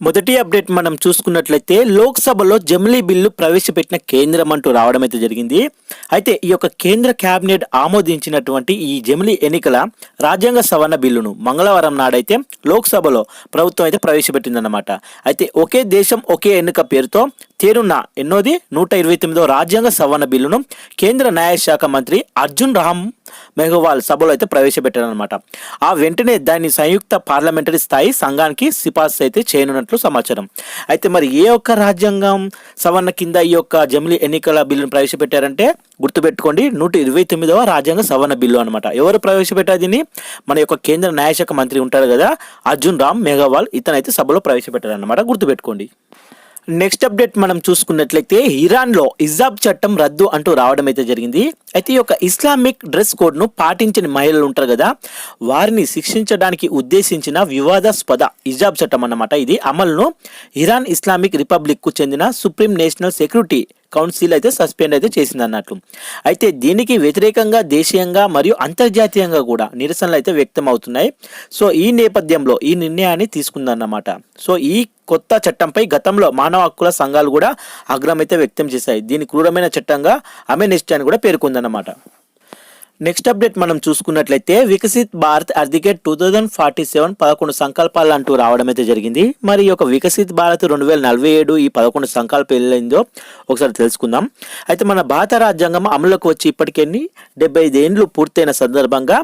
మొదటి అప్డేట్ మనం చూసుకున్నట్లయితే లోక్సభలో జమిలీ బిల్లు ప్రవేశపెట్టిన కేంద్రం అంటూ రావడం అయితే జరిగింది. అయితే ఈ యొక్క కేంద్ర కేబినెట్ ఆమోదించినటువంటి ఈ జమిలీ ఎన్నికల రాజ్యాంగ సవరణ బిల్లును మంగళవారం నాడైతే లోక్సభలో ప్రభుత్వం అయితే ప్రవేశపెట్టిందన్నమాట. అయితే ఒకే దేశం ఒకే ఎన్నిక పేరుతో తేరున్న ఎన్నోది? నూట ఇరవై తొమ్మిదో రాజ్యాంగ సవరణ బిల్లును కేంద్ర న్యాయశాఖ మంత్రి అర్జున్ రామ్ మెహ్వాల్ సభలో అయితే ప్రవేశపెట్టారనమాట ఆ వెంటనే దాన్ని సంయుక్త పార్లమెంటరీ స్థాయి సంఘానికి సిఫార్సు అయితే చేయనున్నట్లు సమాచారం. అయితే మరి ఏ ఒక్క రాజ్యాంగం సవరణ కింద ఈ యొక్క జమిలీ ఎన్నికల బిల్లును ప్రవేశపెట్టారంటే గుర్తుపెట్టుకోండి నూట ఇరవై తొమ్మిదవ రాజ్యాంగ సవరణ బిల్లు అనమాట ఎవరు ప్రవేశపెట్టారు దీన్ని? మన యొక్క కేంద్ర న్యాయశాఖ మంత్రి ఉంటారు కదా అర్జున్ రామ్ మేఘవాల్ ఇతనైతే సభలో ప్రవేశపెట్టారనమాట గుర్తుపెట్టుకోండి. నెక్స్ట్ అప్డేట్ మనం చూసుకున్నట్లయితే ఇరాన్లో ఇజాబ్ చట్టం రద్దు అంటూ రావడం అయితే జరిగింది. అయితే ఈ యొక్క ఇస్లామిక్ డ్రెస్ కోడ్ను పాటించని మహిళలు ఉంటారు కదా వారిని శిక్షించడానికి ఉద్దేశించిన వివాదాస్పద ఇజాబ్ చట్టం అన్నమాట ఇది. అమలును ఇరాన్ ఇస్లామిక్ రిపబ్లిక్కు చెందిన సుప్రీం నేషనల్ సెక్యూరిటీ కౌన్సిల్ అయితే సస్పెండ్ అయితే చేసింది అన్నట్లు అయితే దీనికి వ్యతిరేకంగా దేశీయంగా మరియు అంతర్జాతీయంగా కూడా నిరసనలు అయితే వ్యక్తం అవుతున్నాయి సో ఈ నేపథ్యంలో ఈ నిర్ణయాన్ని తీసుకుందన్నమాట. సో ఈ కొత్త చట్టంపై గతంలో మానవ హక్కుల సంఘాలు కూడా ఆగ్రహం అయితే వ్యక్తం చేశాయి. దీని క్రూరమైన చట్టంగా అమెనిస్టీ అని కూడా పేర్కొందన్నమాట. నెక్స్ట్ అప్డేట్ మనం చూసుకున్నట్లయితే వికసిత్ భారత్ అర్ధికేట్ టూ థౌజండ్ ఫార్టీ సెవెన్ పదకొండు సంకల్పాలు అంటూ రావడం అయితే జరిగింది. మరి ఈ యొక్క వికసిత్ భారత్ రెండు వేల నలభై ఏడు ఈ పదకొండు సంకల్పం ఏదైందో ఒకసారి తెలుసుకుందాం. అయితే మన భారత రాజ్యాంగం అమలులోకి వచ్చి ఇప్పటికెన్ని డెబ్బై ఐదు ఏండ్లు పూర్తయిన సందర్భంగా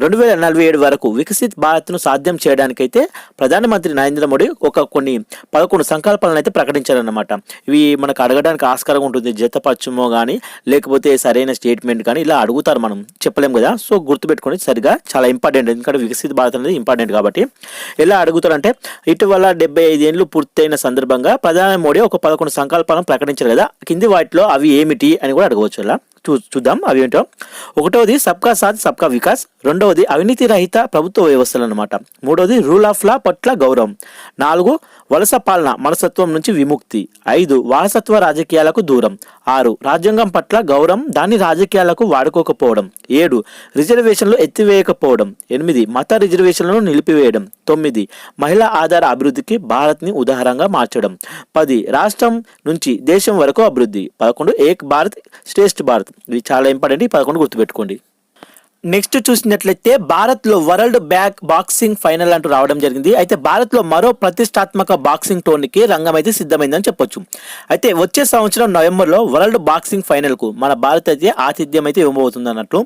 రెండు వేల నలభై ఏడు వరకు వికసిత్ భారత్ను సాధ్యం చేయడానికైతే ప్రధానమంత్రి నరేంద్ర మోడీ ఒక కొన్ని పదకొండు సంకల్పాలను అయితే ప్రకటించారన్నమాట. ఇవి మనకు అడగడానికి ఆస్కారం ఉంటుంది. జతపచ్చమో కానీ లేకపోతే సరైన స్టేట్మెంట్ కానీ ఇలా అడుగుతారు మనం. చెప్పలేం కదా? సో గుర్తుపెట్టుకొని సరిగా చాలా ఇంపార్టెంట్. ఎందుకంటే వికసిత భారత్ అనేది ఇంపార్టెంట్ కాబట్టి. ఎలా అడుగుతారంటే ఇటీవల డెబ్బై ఐదు ఏళ్ళు పూర్తయిన సందర్భంగా ప్రధాని మోడీ ఒక పదకొండు సంకల్పాలను ప్రకటించారు కదా? కింది వాటిలో అవి ఏమిటి అని కూడా అడగవచ్చు ఇలా చూ చూద్దాం. అవి ఏంటో? ఒకటవది సబ్కా సాథ్ సబ్కా వికాస్. రెండవది అవినీతి రహిత ప్రభుత్వ వ్యవస్థలు అనమాట మూడవది రూల్ ఆఫ్ లా పట్ల గౌరవం. నాలుగు వలస పాలన మనసత్వం నుంచి విముక్తి. ఐదు వారసత్వ రాజకీయాలకు దూరం. ఆరు రాజ్యాంగం పట్ల గౌరవం దాని రాజకీయాలకు వాడుకోకపోవడం. ఏడు రిజర్వేషన్లు ఎత్తివేయకపోవడం. ఎనిమిది మత రిజర్వేషన్లను నిలిపివేయడం. తొమ్మిది మహిళా ఆధార అభివృద్ధికి భారత్ని ఉదాహరణగా మార్చడం. పది రాష్ట్రం నుంచి దేశం వరకు అభివృద్ధి. పదకొండు ఏక్ భారత్ శ్రేష్ఠ భారత్. ఇది చాలా ఇంపార్టెంట్. ఈ పదకొండు గుర్తుపెట్టుకోండి. నెక్స్ట్ చూసినట్లయితే భారత్లో వరల్డ్ బ్యాక్ బాక్సింగ్ ఫైనల్ అంటూ రావడం జరిగింది. అయితే భారత్లో మరో ప్రతిష్టాత్మక బాక్సింగ్ టోర్నీకి రంగం అయితే సిద్ధమైందని చెప్పొచ్చు. అయితే వచ్చే సంవత్సరం నవంబర్లో వరల్డ్ బాక్సింగ్ ఫైనల్కు మన భారత్ అయితే ఆతిథ్యం అయితే ఇవ్వబోతుంది అన్నట్లు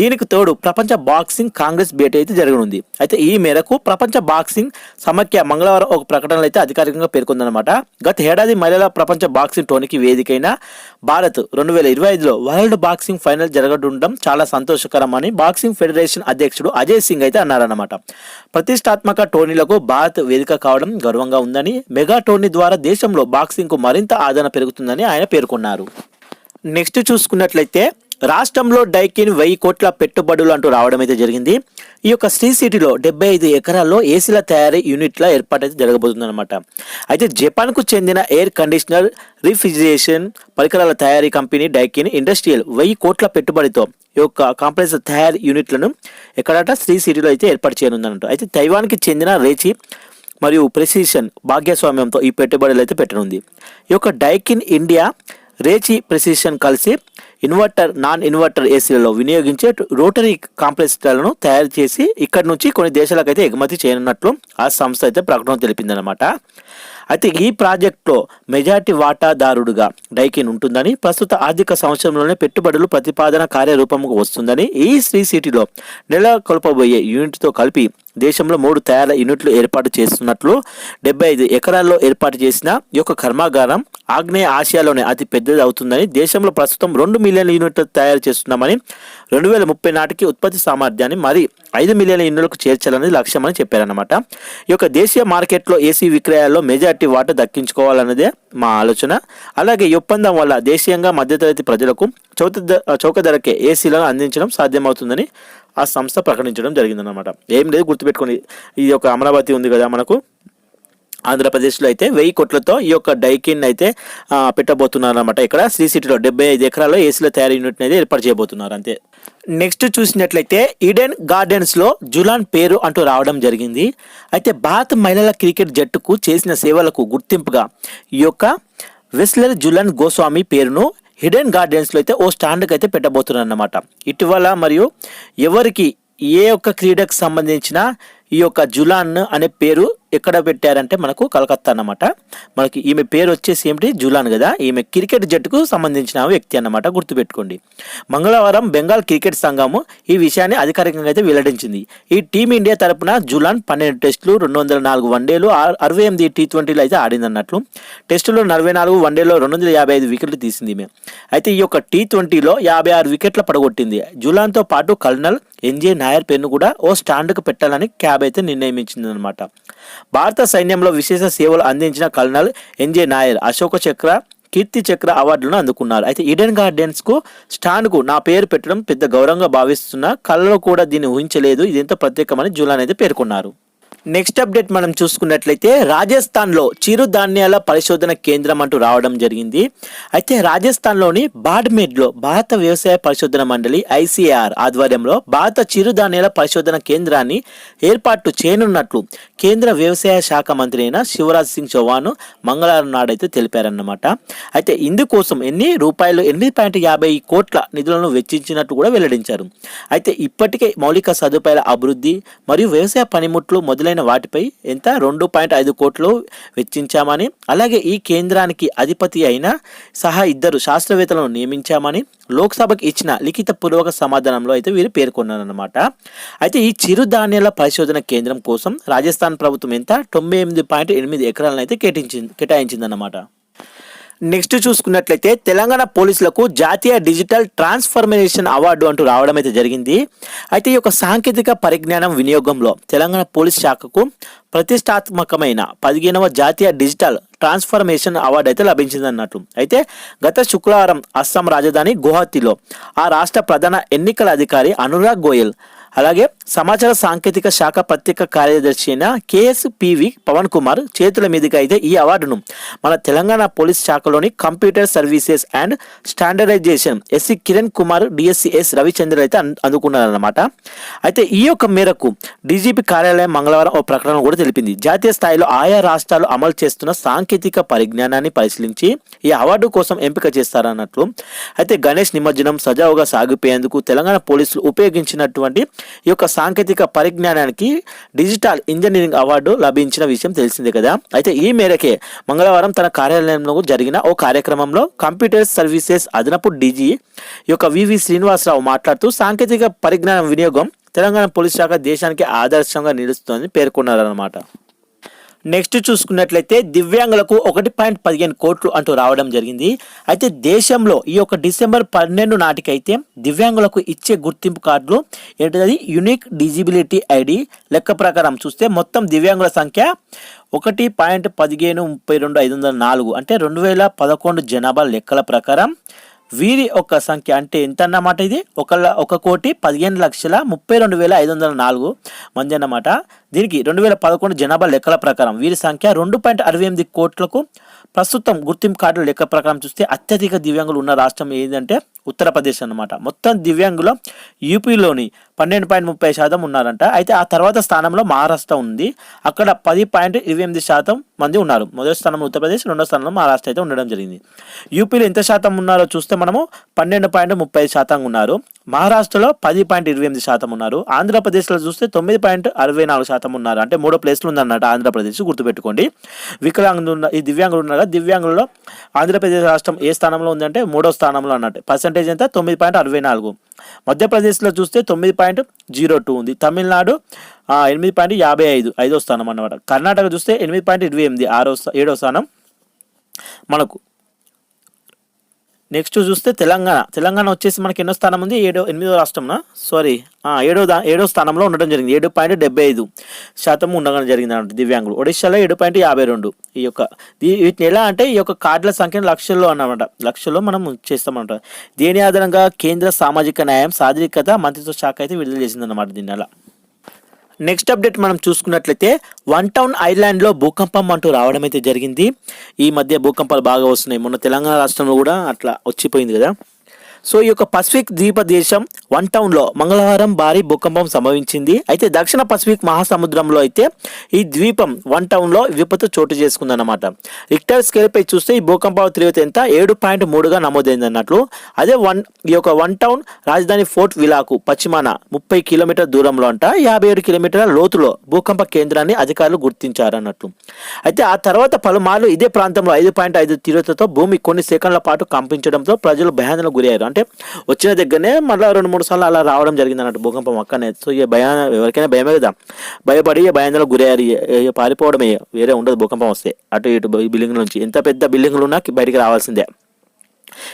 దీనికి తోడు ప్రపంచ బాక్సింగ్ కాంగ్రెస్ భేటీ అయితే జరగనుంది. అయితే ఈ మేరకు ప్రపంచ బాక్సింగ్ సమాఖ్య మంగళవారం ఒక ప్రకటనలో అయితే అధికారికంగా పేర్కొందనమాట గత ఏడాది మహిళల ప్రపంచ బాక్సింగ్ టోర్నీకి వేదికైన భారత్ రెండు వేల ఇరవై ఐదులో వరల్డ్ బాక్సింగ్ ఫైనల్ జరగడుండడం చాలా సంతోషకరం అని బాక్సింగ్ ఫెడరేషన్ అధ్యక్షుడు అజయ్ సింగ్ అయితే అన్నారన్నమాట. ప్రతిష్టాత్మక టోర్నీలకు భారత్ వేదిక కావడం గర్వంగా ఉందని మెగా టోర్నీ ద్వారా దేశంలో బాక్సింగ్కు మరింత ఆదరణ పెరుగుతుందని ఆయన పేర్కొన్నారు. నెక్స్ట్ చూసుకున్నట్లయితే రాష్ట్రంలో డైకిన్ వెయ్యి కోట్ల పెట్టుబడులు అంటూ రావడం అయితే జరిగింది. ఈ యొక్క శ్రీ సిటీలో డెబ్బై ఐదు ఎకరాల్లో ఏసీల తయారీ యూనిట్ల ఏర్పాటు అయితే జరగబోతుందన్నమాట. అయితే జపాన్కు చెందిన ఎయిర్ కండిషనర్ రిఫ్రిజిరేషన్ పరికరాల తయారీ కంపెనీ డైకిన్ ఇండస్ట్రియల్ వెయ్యి కోట్ల పెట్టుబడితో ఈ యొక్క కాంప్లెక్స్ తయారీ యూనిట్లను ఎక్కడట శ్రీ సిటీలో అయితే ఏర్పాటు చేయనుందన్నట్టు. అయితే తైవాన్కి చెందిన రేచి మరియు ప్రెసిషన్ భాగ్యస్వామ్యంతో ఈ పెట్టుబడులు అయితే పెట్టనుంది. ఈ యొక్క డైకిన్ ఇండియా రేచి ప్రెసిషన్ కలిసి ఇన్వర్టర్ నాన్ ఇన్వర్టర్ ఏసీలలో వినియోగించే రోటరీ కాంప్లెక్స్లను తయారు చేసి ఇక్కడ నుంచి కొన్ని దేశాలకు అయితే ఎగుమతి చేయనున్నట్లు ఆ సంస్థ అయితే ప్రకటన తెలిపిందనమాట అయితే ఈ ప్రాజెక్టులో మెజార్టీ వాటాదారుడుగా డైకిన్ ఉంటుందని ప్రస్తుత ఆర్థిక సంవత్సరంలోనే పెట్టుబడులు ప్రతిపాదన కార్యరూపంకు వస్తుందని ఈ శ్రీ సిటీలో నెలకొల్పబోయే యూనిట్తో కలిపి దేశంలో మూడు తయారీ యూనిట్లు ఏర్పాటు చేస్తున్నట్లు డెబ్బై ఐదు ఎకరాల్లో ఏర్పాటు చేసిన ఈ యొక్క కర్మాగారం ఆగ్నేయ ఆసియాలోనే అతి పెద్దది అవుతుందని దేశంలో ప్రస్తుతం రెండు మిలియన్ల యూనిట్లు తయారు చేస్తున్నామని రెండు వేల ముప్పై నాటికి ఉత్పత్తి సామర్థ్యాన్ని మరి ఐదు మిలియన్ల యూనిట్లకు చేర్చాలనేది లక్ష్యమని చెప్పారన్నమాట. ఈ యొక్క దేశీయ మార్కెట్లో ఏసీ విక్రయాల్లో మెజార్టీ వాటా దక్కించుకోవాలన్నదే మా ఆలోచన. అలాగే ఈ ఒప్పందం వల్ల దేశీయంగా మధ్యతరగతి ప్రజలకు చౌక చౌక ధరకే ఏసీలను అందించడం సాధ్యమవుతుందని ఆ సంస్థ ప్రకటించడం జరిగిందన్నమాట. ఏం లేదు గుర్తుపెట్టుకోండి ఇది ఒక అమరావతి ఉంది కదా మనకు. ఆంధ్రప్రదేశ్లో అయితే వెయ్యి కోట్లతో ఈ యొక్క డైకిన్ అయితే ఆ, పెట్టబోతున్నారు అనమాట ఇక్కడ శ్రీ సిటీలో డెబ్బై ఐదు ఎకరాల్లో ఏసీల తయారీ యూనిట్ అయితే ఏర్పాటు చేయబోతున్నారు అంతే. నెక్స్ట్ చూసినట్లయితే ఈడెన్ గార్డెన్స్లో జులాన్ పేరు అంటూ రావడం జరిగింది. అయితే భారత మహిళల క్రికెట్ జట్టుకు చేసిన సేవలకు గుర్తింపుగా ఈ యొక్క వెస్లర్ జులాన్ గోస్వామి పేరును హిడెన్ గార్డెన్స్లో అయితే ఓ స్టాండ్కి అయితే పెట్టబోతున్నాను అనమాట ఇటీవల మరియు ఎవరికి ఏ ఒక్క క్రీడకు సంబంధించిన ఈ యొక్క జులాన్ అనే పేరు ఎక్కడ పెట్టారంటే మనకు కలకత్తా అన్నమాట. మనకి ఈమె పేరు వచ్చేసి ఏమిటి? జులాన్ కదా. ఈమె క్రికెట్ జట్టుకు సంబంధించిన వ్యక్తి అన్నమాట. గుర్తుపెట్టుకోండి. మంగళవారం బెంగాల్ క్రికెట్ సంఘము ఈ విషయాన్ని అధికారికంగా అయితే వెల్లడించింది. ఈ టీమిండియా తరపున జులాన్ పన్నెండు టెస్టులు రెండు వందల నాలుగు వన్డేలు అరవై ఎనిమిది టీ ట్వంటీలు అయితే ఆడింది అన్నట్లు టెస్టులో నలభై నాలుగు వన్డేలో రెండు వందల యాభై ఐదు వికెట్లు తీసింది ఈమె. అయితే ఈ యొక్క టీ ట్వంటీలో యాభై ఆరు వికెట్ల పడగొట్టింది. జులాన్తో పాటు కల్నల్ ఎన్జే నాయర్ పేరును కూడా ఓ స్టాండ్కు పెట్టాలని క్యాబ్ అయితే నిర్ణయించిందనమాట భారత సైన్యంలో విశేష సేవలు అందించిన కల్నల్ ఎన్జే నాయర్ అశోక చక్ర కీర్తి చక్ర అవార్డులను అందుకున్నారు. అయితే ఈడెన్ గార్డెన్స్కు స్టాండ్కు నా పేరు పెట్టడం పెద్ద గౌరవంగా భావిస్తున్న కళ్ళలో కూడా దీన్ని ఊహించలేదు. ఇది ఎంతో ప్రత్యేకమని జులాన్ అయితే పేర్కొన్నారు. నెక్స్ట్ అప్డేట్ మనం చూసుకున్నట్లయితే రాజస్థాన్లో చిరుధాన్యాల పరిశోధన కేంద్రం అంటూ రావడం జరిగింది. అయితే రాజస్థాన్లోని బాడ్మేడ్లో భారత వ్యవసాయ పరిశోధన మండలి ఐసీఆర్ ఆధ్వర్యంలో భారత చిరుధాన్యాల పరిశోధన కేంద్రాన్ని ఏర్పాటు చేయనున్నట్లు కేంద్ర వ్యవసాయ శాఖ మంత్రి అయిన శివరాజ్ సింగ్ చౌహాన్ మంగళవారం నాడైతే తెలిపారన్నమాట. అయితే ఇందుకోసం ఎన్ని రూపాయలు ఎనిమిది పాయింట్ యాభై కోట్ల నిధులను వెచ్చించినట్టు కూడా వెల్లడించారు. అయితే ఇప్పటికే మౌలిక సదుపాయాల అభివృద్ధి మరియు వ్యవసాయ పనిముట్లు మొదలైన వాటిపై ఎంత? రెండు పాయింట్ ఐదు కోట్లు వెచ్చించామని అలాగే ఈ కేంద్రానికి అధిపతి అయిన సహా ఇద్దరు శాస్త్రవేత్తలను నియమించామని లోక్సభకు ఇచ్చిన లిఖిత పూర్వక సమాధానంలో అయితే వీరు పేర్కొన్నారన్నమాట. అయితే ఈ చిరుధాన్యాల పరిశోధన కేంద్రం కోసం రాజస్థాన్ ప్రభుత్వం ఎంత? తొంభై ఎనిమిది పాయింట్ ఎనిమిది ఎకరాలను అయితే కేటాయించింది కేటాయించిందన్నమాట. నెక్స్ట్ చూసుకున్నట్లయితే తెలంగాణ పోలీసులకు జాతీయ డిజిటల్ ట్రాన్స్ఫర్మేషన్ అవార్డు అంటూ రావడం అయితే జరిగింది. అయితే ఈ యొక్క సాంకేతిక పరిజ్ఞానం వినియోగంలో తెలంగాణ పోలీస్ శాఖకు ప్రతిష్టాత్మకమైన పదిహేనవ జాతీయ డిజిటల్ ట్రాన్స్ఫర్మేషన్ అవార్డు అయితే లభించింది అన్నట్టు అయితే గత శుక్రవారం అస్సాం రాజధాని గువాహతిలో ఆ రాష్ట్ర ప్రధాన ఎన్నికల అధికారి అనురాగ్ గోయల్ అలాగే సమాచార సాంకేతిక శాఖ ప్రత్యేక కార్యదర్శి అయిన కేఎస్పివి పవన్ కుమార్ చేతుల మీదుగా అయితే ఈ అవార్డును మన Telangana police శాఖలోని computer services and standardisation SC Kiran Kumar DSCS Ravichandra అయితే అందుకున్నారన్నమాట. అయితే ఈ యొక్క మేరకు డీజీపీ కార్యాలయం మంగళవారం ఓ ప్రకటన కూడా తెలిపింది. జాతీయ స్థాయిలో ఆయా రాష్ట్రాలు అమలు చేస్తున్న సాంకేతిక పరిజ్ఞానాన్ని పరిశీలించి ఈ అవార్డు కోసం ఎంపిక చేస్తారన్నట్లు. అయితే గణేష్ నిమజ్జనం సజావుగా సాగిపోయేందుకు తెలంగాణ పోలీసులు ఉపయోగించినటువంటి ఈ యొక్క సాంకేతిక పరిజ్ఞానానికి డిజిటల్ ఇంజనీరింగ్ అవార్డు లభించిన విషయం తెలిసిందే కదా. అయితే ఈ మేరకే మంగళవారం తన కార్యాలయంలో జరిగిన ఓ కార్యక్రమంలో కంప్యూటర్ సర్వీసెస్ అదనపు డీజీ ఈ యొక్క వివి శ్రీనివాసరావు మాట్లాడుతూ సాంకేతిక పరిజ్ఞానం వినియోగం తెలంగాణ పోలీస్ శాఖ దేశానికి ఆదర్శంగా నిలుస్తుందని పేర్కొన్నారన్నమాట. నెక్స్ట్ చూసుకున్నట్లయితే దివ్యాంగులకు ఒకటి పాయింట్ పదిహేను కోట్లు అంటూ రావడం జరిగింది. అయితే దేశంలో ఈ యొక్క డిసెంబర్ పన్నెండు నాటికైతే దివ్యాంగులకు ఇచ్చే గుర్తింపు కార్డులు ఏంటది? యునిక్ డిజిబిలిటీ ఐడి లెక్క ప్రకారం చూస్తే మొత్తం దివ్యాంగుల సంఖ్య ఒకటి పాయింట్ పదిహేను ముప్పై రెండు ఐదు వందల నాలుగు అంటే రెండు వేల పదకొండు జనాభా లెక్కల ప్రకారం. వీరి యొక్క సంఖ్య అంటే ఎంత అన్నమాట ఇది? ఒక ల- ఒక కోటి పదిహేను లక్షల ముప్పై రెండు వేల ఐదు వందల నాలుగు మంది అన్నమాట. దీనికి రెండు వేల పదకొండు జనాభా లెక్కల ప్రకారం వీరి సంఖ్య రెండు పాయింట్ అరవై ఎనిమిది కోట్లకు ప్రస్తుతం గుర్తింపు కార్డుల లెక్క ప్రకారం చూస్తే అత్యధిక దివ్యాంగులు ఉన్న రాష్ట్రం ఏంటంటే ఉత్తరప్రదేశ్ అన్నమాట. మొత్తం దివ్యాంగులు యూపీలోని పన్నెండు పాయింట్ ముప్పై శాతం ఉన్నారంట. అయితే ఆ తర్వాత స్థానంలో మహారాష్ట్ర ఉంది. అక్కడ పది పాయింట్ ఇరవై ఎనిమిది శాతం మంది ఉన్నారు. మొదటి స్థానంలో ఉత్తరప్రదేశ్ రెండో స్థానంలో మహారాష్ట్ర అయితే ఉండడం జరిగింది. యూపీలో ఎంత శాతం ఉన్నారో చూస్తే మనము పన్నెండు పాయింట్ ముప్పై శాతం ఉన్నారు. మహారాష్ట్రలో పది పాయింట్ ఇరవై ఎనిమిది శాతం ఉన్నారు. ఆంధ్రప్రదేశ్లో చూస్తే తొమ్మిది పాయింట్ అరవై నాలుగు శాతం ఉన్నారు. అంటే మూడో ప్లేస్లో ఉందన్నమాట ఆంధ్రప్రదేశ్ గుర్తుపెట్టుకోండి. వికలాంగులు ఉన్న ఈ దివ్యాంగులు ఉన్నారు కదా, దివ్యాంగులలో ఆంధ్రప్రదేశ్ రాష్ట్రం ఏ స్థానంలో ఉందంటే మూడో స్థానంలో అన్నట్టు. పర్సంటేజ్ ఎంత? తొమ్మిది పాయింట్ అరవై నాలుగు. మధ్యప్రదేశ్లో చూస్తే తొమ్మిది పాయింట్ జీరో టూ ఉంది. తమిళనాడు ఎనిమిది పాయింట్ యాభై ఐదు ఐదో స్థానం అన్నమాట. కర్ణాటక చూస్తే ఎనిమిది పాయింట్ ఇరవై ఎనిమిది ఆరో ఏడో స్థానం మనకు. నెక్స్ట్ చూస్తే తెలంగాణ. తెలంగాణ వచ్చేసి మనకి ఎన్నో స్థానం ఉంది? ఏడో ఎనిమిదో రాష్ట్రంనా సారీ ఏడో దా ఏడో స్థానంలో ఉండడం జరిగింది. ఏడు పాయింట్ డెబ్బై ఐదు శాతం ఉండడం జరిగింది అన్నమాట దివ్యాంగులు. ఒడిశాలో ఏడు పాయింట్ యాభై రెండు ఈ యొక్క వీటిని ఎలా అంటే ఈ యొక్క కార్డుల సంఖ్యను లక్షల్లో అన్నమాట. లక్షల్లో మనం చేస్తామన్నమాట దీని ఆధారంగా కేంద్ర సామాజిక న్యాయం సాధికత మంత్రిత్వ శాఖ అయితే విడుదల చేసిందన్నమాట దీని అలా. నెక్స్ట్ అప్డేట్ మనం చూసుకున్నట్లయితే వన్ టౌన్ ఐలాండ్లో భూకంపం అంటూ రావడం అయితే జరిగింది. ఈ మధ్య భూకంపాలు బాగా వస్తున్నాయి. మొన్న తెలంగాణ రాష్ట్రంలో కూడా అట్లా వచ్చిపోయింది కదా. సో ఈ యొక్క పసిఫిక్ ద్వీప దేశం వన్ టౌన్లో మంగళవారం భారీ భూకంపం సంభవించింది. అయితే దక్షిణ పసిఫిక్ మహాసముద్రంలో అయితే ఈ ద్వీపం వన్ టౌన్లో విపత్తు చోటు చేసుకుందన్నమాట. రిక్టర్ స్కేల్పై చూస్తే ఈ భూకంప తీవ్రత ఎంత? ఏడు పాయింట్ మూడుగా నమోదైంది అన్నట్లు అదే వన్ ఈ యొక్క వన్ టౌన్ రాజధాని ఫోర్ట్ విలాకు పశ్చిమాన ముప్పై కిలోమీటర్ దూరంలో అంట. యాభై ఏడు కిలోమీటర్ల లోతులో భూకంప కేంద్రాన్ని అధికారులు గుర్తించారన్నట్లు అయితే ఆ తర్వాత పలుమార్లు ఇదే ప్రాంతంలో ఐదు పాయింట్ ఐదు తీవ్రతతో భూమి కొన్ని సెకండ్ల పాటు కంపించడంతో ప్రజలు భయాందనకు గురయ్యారు. అంటే వచ్చిన దగ్గరనే మళ్ళీ రెండు మూడు సార్లు అలా రావడం జరిగింది అన్నట్టు భూకంపం అక్కనే సో ఇక భయా ఎవరికైనా భయమే కదా. భయపడి భయాందోళనకు గురయ్యారు. ఇక- పారిపోవడమే. వేరే ఉండదు భూకంపం వస్తే. అటు ఇటు బిల్డింగ్ నుంచి. ఎంత పెద్ద బిల్డింగ్లు ఉన్నా బయటికి రావాల్సిందే.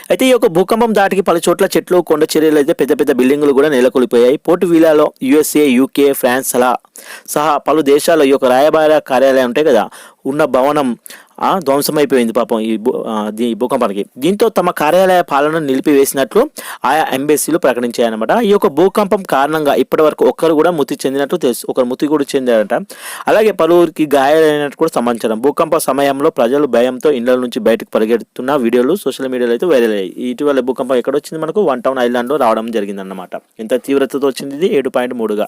అయితే ఈ యొక్క భూకంపం దాటికి పలు చోట్ల చెట్లు కొండ చర్యలు అయితే పెద్ద పెద్ద బిల్డింగులు కూడా నెలకొలిపోయాయి. పోర్ట్ వీలాలో యుఎస్ఏ యూకే ఫ్రాన్స్ అలా సహా పలు దేశాల్లో ఈ యొక్క రాయబార కార్యాలయం ఉంటాయి కదా. ఉన్న భవనం ధ్వంసమైపోయింది పాపం ఈ భూ దీ- భూకంపానికి. దీంతో తమ కార్యాలయ పాలన నిలిపివేసినట్లు ఆయా ఎంబెసీలు ప్రకటించాయన్నమాట. ఈ యొక్క భూకంపం కారణంగా ఇప్పటి వరకు ఒక్కరు కూడా మృతి చెందినట్లు తెలుసు. ఒకరు మృతి కూడా చెందారట. అలాగే పలువురికి గాయాలైనట్టు కూడా సమాచారం. భూకంప సమయంలో ప్రజలు భయంతో ఇండ్ల నుంచి బయటకు పరిగెడుతున్న వీడియోలు సోషల్ మీడియాలో అయితే వైరల్ అయ్యాయి. ఇటీవల భూకంపం ఎక్కడ వచ్చింది మనకు? వన్ టౌన్ ఐలాండ్లో రావడం జరిగిందన్నమాట. ఎంత తీవ్రతతో వచ్చింది ఇది. ఏడు పాయింట్ మూడుగా.